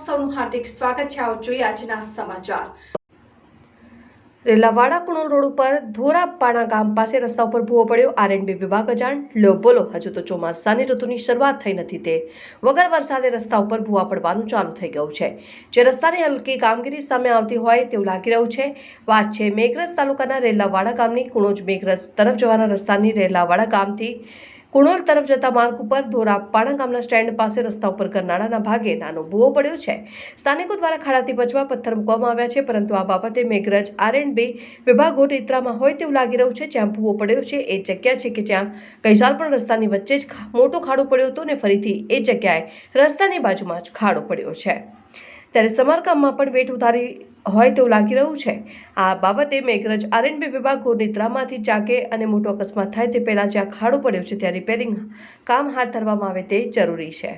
સૌનું હાર્દિક સ્વાગત છે. આવો જોઈએ આજના સમાચાર. રેલાવાડા કુણોલ રોડ ઉપર ધોરાપાણા ગામ પાસે રસ્તા ઉપર ભૂવો પડ્યો. આરએનબી વિભાગ અજાણ લો બોલો. હજુ તો ચોમાસાની ઋતુની શરૂઆત થઈ નથી તે. વગર વરસાદે રસ્તા ઉપર ભૂવા પડવાનું ચાલુ થઈ ગયું છે. જે રસ્તાની હલકી કામગીરી સામે આવતી હોય તેવું લાગી રહ્યું છે. વાત છે મેઘરસ તાલુકાના રેલાવાડા ગામની. કુણોજ મેઘરસ તરફ જવાના રસ્તાની રેલાવાડા ગામથી કુણોલ તરફ જતા માર્ગ ઉપર ધોરાપાણા ગામના સ્ટેન્ડ પાસે રસ્તા ઉપર કરનાળાના ભાગે નાનો ભૂવો પડ્યો છે. સ્થાનિકો દ્વારા ખાડાથી બચવા પથ્થર મૂકવામાં આવ્યા છે, પરંતુ આ બાબતે મેઘરજ આર એન્ડ બી વિભાગો નિદ્રામાં હોય તેવું લાગી રહ્યું છે. જ્યાં ભૂવો પડ્યો છે, એ જગ્યા છે કે જ્યાં ગઈ પણ રસ્તાની વચ્ચે જ મોટો ખાડો પડ્યો હતો ને ફરીથી એ જગ્યાએ રસ્તાની બાજુમાં જ ખાડો પડ્યો છે. ત્યારે સમારકામમાં પણ વેટ ઉતારી હોય તેવું લાગી રહ્યું છે. આ બાબતે મેઘરજ આરએનબી વિભાગ નિદ્રામાંથી જાગે અને મોટો અકસ્માત થાય તે પહેલાં જ્યાં ખાડો પડ્યો છે ત્યાં રિપેરિંગ કામ હાથ ધરવામાં આવે તે જરૂરી છે.